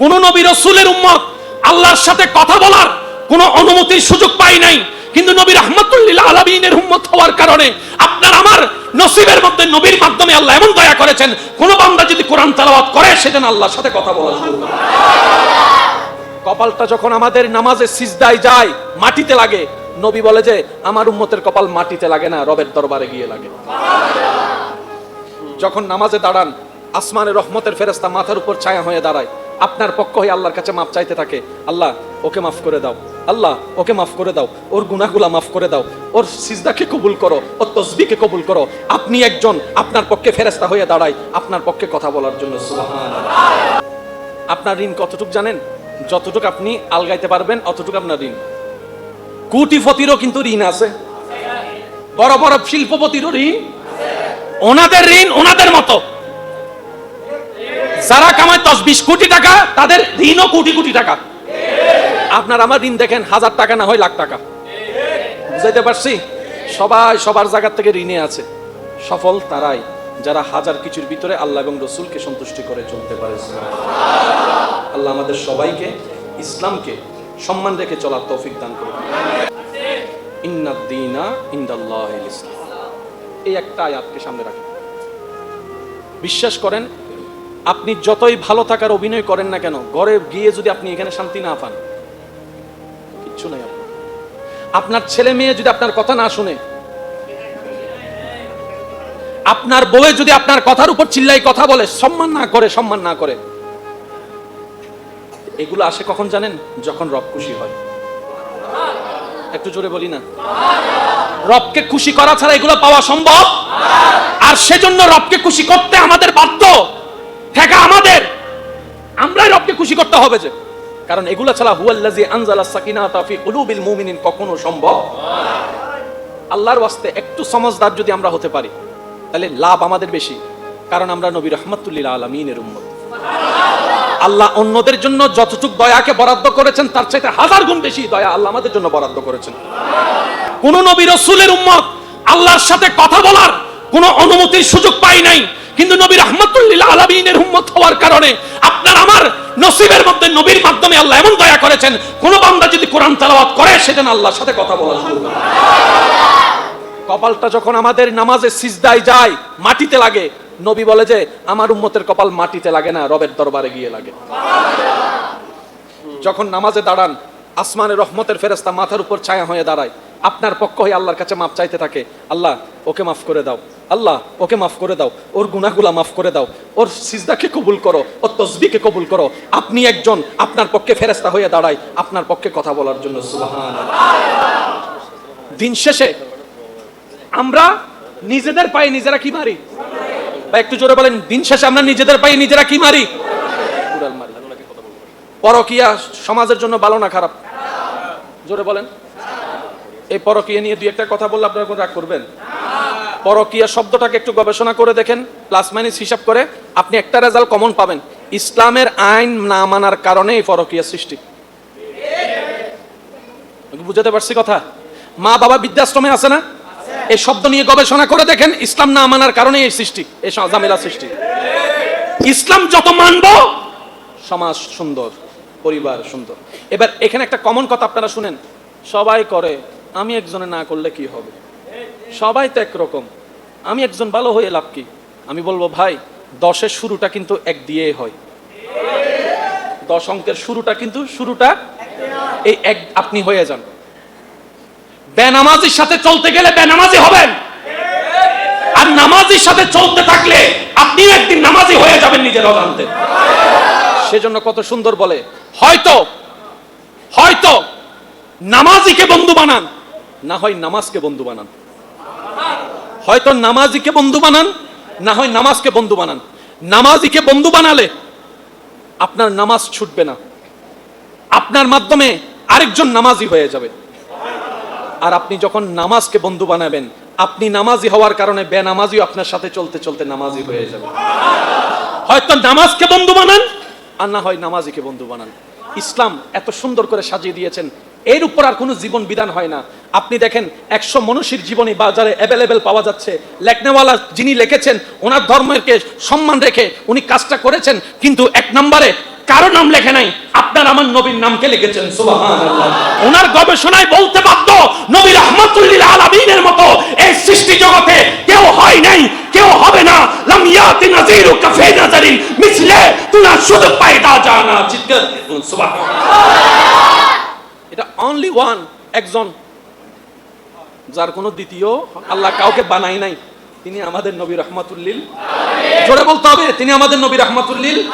কোন নবী রসুলের উম্মত আল্লাহর সাথে কথা বলার কোন অনুমতির সুযোগ পাই নাই। কিন্তু নবী রহমতুল্লাহ আলমিনের উম্মত হওয়ার কারণে আপনার আমার নসিবের মধ্যে নবীর মাধ্যমে আল্লাহ এমন দয়া করেছেন, কোন বান্দা যদি কোরআন তালাওয়াত করে, সেজন্য আল্লাহর সাথে কথা বলা কপালটা যখন আমাদের নামাজে সিজদায় যায়, মাটিতে লাগে, নবী বলে যে, আমার উম্মতের কপাল মাটিতে লাগে না, রবের দরবারে গিয়ে লাগে। যখন নামাজে দাঁড়ান, আসমানের রহমতের ফেরেস্তা মাথার উপর ছায়া হয়ে দাঁড়ায় আপনার পক্ষ হয়ে আল্লাহর কাছে মাপ চাইতে থাকে। আল্লাহ, ওকে মাফ করে দাও। আল্লাহ, ওকে মাফ করে দাও। ওর গুনাহগুলা মাফ করে দাও। ওর সিজদাকে কবুল করো। ওর তসবিকে কবুল করো। আপনি একজন আপনার পক্ষে ফেরেস্তা হয়ে দাঁড়ায় আপনার পক্ষে কথা বলার জন্য। আপনার ঋণ কতটুক জানেন? যতটুকু আপনি আলগাইতে পারবেন, অতটুকু আপনার ঋণ। কোটিপতিরও কিন্তু ঋণ আছে। বড় বড় শিল্পপতিরও ঋণ। ওনাদের ঋণ ওনাদের মতো। যারা কামায় দশ বিশ কোটি টাকা, তাদের ঋণও কোটি কোটি টাকা। আপনার আমার ঋণ দেখেন, হাজার টাকা না হয় লাখ টাকা। বুঝাইতে পারছি? সবাই সবার জায়গা থেকে ঋণে আছে। সফল তারাই, যারা হাজার কিছুর ভিতরে আল্লাহ এবং রসুলকে সন্তুষ্টি করে চলতে পারে। আল্লাহ আমাদের সবাইকে, ইসলামকে সম্মান রেখে চলার তৌফিক দান করুন। ইন্নাদ্দিনা ইন্দাল্লাহ ইসলাম। এই একটা আয়াতকে সামনে রাখেন। বিশ্বাস করেন আপনি যতই ভালো থাকার অভিনয় করেন না কেন, ঘরে গিয়ে যদি আপনি এখানে শান্তি না পান, কিচ্ছু নাই আপনার। ছেলে মেয়ে যদি আপনার কথা না শুনে, আপনার বউয়ে যদি আপনার কথার উপর চিল্লাই কথা বলে, সম্মান না করে, সম্মান না করে, এগুলো আসে কখন জানেন? যখন রব খুশি হয়। একটু জোরে বলি না। রবকে খুশি করা ছাড়া এগুলো পাওয়া সম্ভব? আর সেজন্য রবকে খুশি করতে আমাদের বাধ্য। ঠেকা আমাদের। আমরাই রবকে খুশি করতে হবে যে, কারণ এগুলো ছাড়া হুয়াল্লাজি আনজালা সাকিনাতা ফি কুলুবিল মুমিনিন কখনো সম্ভব। আল্লাহর ওয়াস্তে একটু সমজদার যদি আমরা হতে পারি, তাহলে লাভ আমাদের বেশি, কারণ আমরা নবী রহমতুল্লিল আলমিনের উম্মত। আল্লাহ অন্যদের জন্য যতটুক দয়াকে বরাদ্দ করেছেন, তার চাইতে হাজার গুণ বেশি দয়া আল্লাহ আমাদের জন্য বরাদ্দ করেছেন। কোন নবী রসুলের উম্মত আল্লাহর সাথে কথা বলার কোন অনুমতির সুযোগ পাই নাই। কিন্তু নবী রহমতুল্লাহ আলমিনের উম্মত হওয়ার কারণে আপনার আমার নসিবের মধ্যে নবীর মাধ্যমে আল্লাহ এমন দয়া করেছেন, কোন বান্দা যদি কোরআন তালাওয়াত করে, সেজন্য আল্লাহর সাথে কথা বলা কপালটা যখন আমাদের নামাজে সিজদায় যায়, মাটিতে লাগে, নবী বলে যে, আমার উম্মতের কপাল মাটিতে লাগে না, রবের দরবারে গিয়ে লাগে। যখন নামাজে দাঁড়ান, আসমানের রহমতের ফেরেস্তা মাথার উপর ছায়া হয়ে দাঁড়ায়। আপনার পক্ষ হয়ে আল্লাহর কাছে মাপ চাইতে থাকে, আল্লাহ, ওকে মাফ করে দাও। আল্লাহ, ওকে মাফ করে দাও, ওর গুনাহগুলা মাফ করে দাও, ওর সিজদাকে কবুল করো, ওর তসবিকে কবুল করো। আপনি একজন, আপনার পক্ষে ফেরেস্তা হয়ে দাঁড়ায়, আপনার পক্ষে কথা বলার জন্য। দিন শেষে আমরা নিজেদের পায়ে নিজেরা কি মারি? বা একটু জোরে বলেন, দিন শেষে আমরা নিজেদের পায়ে নিজেরা কি মারি? পরকিয়া সমাজের জন্য ভালো না খারাপ? জোরে বলেন। এই পরকিয়া নিয়ে দুই একটা কথা বললে আপনারা রাগ করবেন? পরকিয়া শব্দটাকে একটু গবেষণা করে দেখেন প্লাস মাইনাস হিসাব করে। আপনি একটা রেজাল্ট কমন পাবেন। ইসলামের আইন না মানার কারণে এই পরকিয়া সৃষ্টি। বুঝাতে পারছি কথা? মা বাবা বৃদ্ধাশ্রমে আছে না? এই শব্দ নিয়ে গবেষণা করে দেখেন, ইসলাম না মানার কারণে এই সৃষ্টি, এই ঝামেলা সৃষ্টি। ইসলাম যত মানব, সমাজ সুন্দর, পরিবার সুন্দর। এবার এখানে একটা কমন কথা আপনারা শুনেন। সবাই করে, আমি একজনে না করলে কি হবে? সবাই তো একরকম। আমি একজন ভালো হয়ে লাভ কি? আমি বলব, ভাই, দশের শুরুটা কিন্তু এক দিয়েই হয়। দশ অঙ্কের শুরুটা কিন্তু শুরুটা এই এক, আপনি হয়ে যান। বেনামাজির সাথে চলতে গেলে বেনামাজি হবেন। আর নামাজির সাথে চলতে থাকলে আপনিও একদিন নামাজি হয়ে যাবেন নিজের অজান্তে। সেজন্য কত সুন্দর বলে, হয়তো হয়তো নামাজিকে বন্ধু বানান, না হয় নামাজকে বন্ধু বানান। হয়তো নামাজিকে বন্ধু বানান, না হয় নামাজকে বন্ধু বানান। নামাজিকে বন্ধু বানালে আপনার নামাজ ছুটবে না। আপনার মাধ্যমে আরেকজন নামাজি হয়ে যাবে। আর আপনি যখন নামাজকে বন্ধু বানাবেন, আপনি নামাজি হওয়ার কারণে বেনামাজিও আপনার সাথে চলতে চলতে নামাজি হয়ে যাবে। হয়তো নামাজকে বন্ধু বানান, আর না হয় নামাজিকে বন্ধু বানান। ইসলাম এত সুন্দর করে সাজিয়ে দিয়েছেন, এর উপর আর কোনো জীবন বিধান হয় না। আপনি দেখেন একশো মনুষ্যের জীবনী বাজারে অ্যাভেলেবেল পাওয়া যাচ্ছে। লেখনেওয়ালা যিনি লিখেছেন, ওনার ধর্মকে সম্মান রেখে উনি কাজটা করেছেন, কিন্তু এক নম্বরে কারও নাম লেখে নাই। আপনার আমার নবীর নামকে লিখেছেন ওনার গবেষণায় বলতে বাধ্য নবী রহমাতুল্লিল আলামিনের মতো এই সৃষ্টি জগতে কেউ হয় নাই, কেউ হবে না। লাম ইয়াতি নাযীরু কাফি নাজারি মিসলে তুনা শুধু পায়দা জানা। চিৎকার এটা অনলি ওয়ান একজন যার কোনো দ্বিতীয় আল্লাহ কাউকে বানাই নাই। তিনি আমাদের নবী রহমাতুল্লিল। জোরে বলতে হবে, তিনি আমাদের নবী রহমাতুল্লিল।